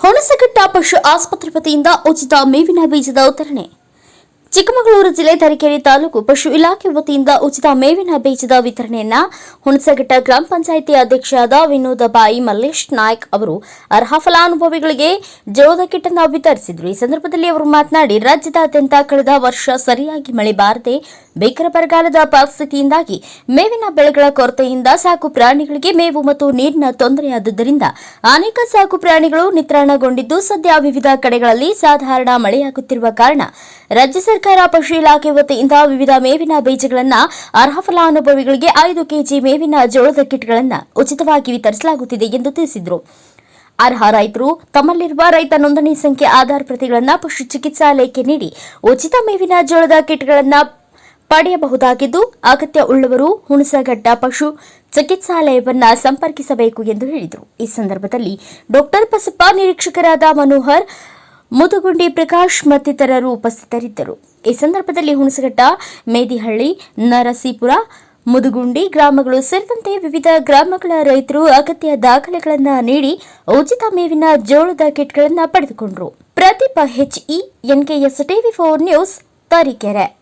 ಹುಣಸಘಟ್ಟ ಪಶು ಆಸ್ಪತ್ರೆ ವತಿಯಿಂದ ಉಚಿತ ಮೇವಿನ ಬೀಜದ ವಿತರಣೆ. ಚಿಕ್ಕಮಗಳೂರು ಜಿಲ್ಲೆ ತರೀಕೆರೆ ತಾಲೂಕು ಪಶು ಇಲಾಖೆ ವತಿಯಿಂದ ಉಚಿತ ಮೇವಿನ ಬೀಜದ ವಿತರಣೆಯನ್ನ ಹುಣಸಘಟ್ಟ ಗ್ರಾಮ ಪಂಚಾಯಿತಿ ಅಧ್ಯಕ್ಷರಾದ ವಿನೋದ ಬಾಯಿ ಮಲ್ಲೇಶ್ ನಾಯ್ಕ್ ಅವರು ಅರ್ಹ ಫಲಾನುಭವಿಗಳಿಗೆ ಜೋದ ಕಿಟ್ ಅನ್ನು ವಿತರಿಸಿದರು. ಈ ಸಂದರ್ಭದಲ್ಲಿ ಅವರು ಮಾತನಾಡಿ, ರಾಜ್ಯದಾದ್ಯಂತ ಕಳೆದ ವರ್ಷ ಸರಿಯಾಗಿ ಮಳೆ ಬಾರದೆ ಬೇಕರ ಬರಗಾಲದ ಪರಿಸ್ಥಿತಿಯಿಂದಾಗಿ ಮೇವಿನ ಬೆಳೆಗಳ ಕೊರತೆಯಿಂದ ಸಾಕು ಪ್ರಾಣಿಗಳಿಗೆ ಮೇವು ಮತ್ತು ನೀರಿನ ತೊಂದರೆಯಾದದ್ದರಿಂದ ಅನೇಕ ಸಾಕು ಪ್ರಾಣಿಗಳು ನಿತ್ರಾಣಗೊಂಡಿದ್ದು, ಸದ್ಯ ವಿವಿಧ ಕಡೆಗಳಲ್ಲಿ ಸಾಧಾರಣ ಮಳೆಯಾಗುತ್ತಿರುವ ಕಾರಣ ರಾಜ್ಯ ಸರ್ಕಾರ ಪಶು ಇಲಾಖೆ ವತಿಯಿಂದ ವಿವಿಧ ಮೇವಿನ ಬೀಜಗಳನ್ನು ಅರ್ಹ ಫಲಾನುಭವಿಗಳಿಗೆ ಐದು ಕೆಜಿ ಮೇವಿನ ಜೋಳದ ಕಿಟ್ಗಳನ್ನು ಉಚಿತವಾಗಿ ವಿತರಿಸಲಾಗುತ್ತಿದೆ ಎಂದು ತಿಳಿಸಿದರು. ಅರ್ಹ ರೈತರು ತಮ್ಮಲ್ಲಿರುವ ರೈತ ನೋಂದಣಿ ಸಂಖ್ಯೆ ಆಧಾರ್ ಪ್ರತಿಗಳನ್ನು ಪಶು ಚಿಕಿತ್ಸಾಲಯಕ್ಕೆ ನೀಡಿ ಉಚಿತ ಮೇವಿನ ಜೋಳದ ಕಿಟ್ಗಳನ್ನು ಪಡೆಯಬಹುದಾಗಿದ್ದು, ಅಗತ್ಯ ಉಳ್ಳವರು ಹುಣಸಘಟ್ಟ ಪಶು ಚಿಕಿತ್ಸಾಲಯವನ್ನು ಸಂಪರ್ಕಿಸಬೇಕು ಎಂದು ಹೇಳಿದರು. ಈ ಸಂದರ್ಭದಲ್ಲಿ ಡಾಕ್ಟರ್ ಬಸಪ್ಪ ನಿರೀಕ್ಷಕರಾದ ಮನೋಹರ್ ಮುದುಗುಂಡಿ ಪ್ರಕಾಶ್ ಮತ್ತಿತರರು ಉಪಸ್ಥಿತರಿದ್ದರು. ಈ ಸಂದರ್ಭದಲ್ಲಿ ಹುಣಸಘಟ್ಟ, ಮೇದಿಹಳ್ಳಿ, ನರಸೀಪುರ, ಮುದುಗುಂಡಿ ಗ್ರಾಮಗಳು ಸೇರಿದಂತೆ ವಿವಿಧ ಗ್ರಾಮಗಳ ರೈತರು ಅಗತ್ಯ ದಾಖಲೆಗಳನ್ನು ನೀಡಿ ಉಚಿತ ಮೇವಿನ ಜೋಳದ ಕಿಟ್ಗಳನ್ನು ಪಡೆದುಕೊಂಡರು. Pradeep HE NKS TV four news Tarikere.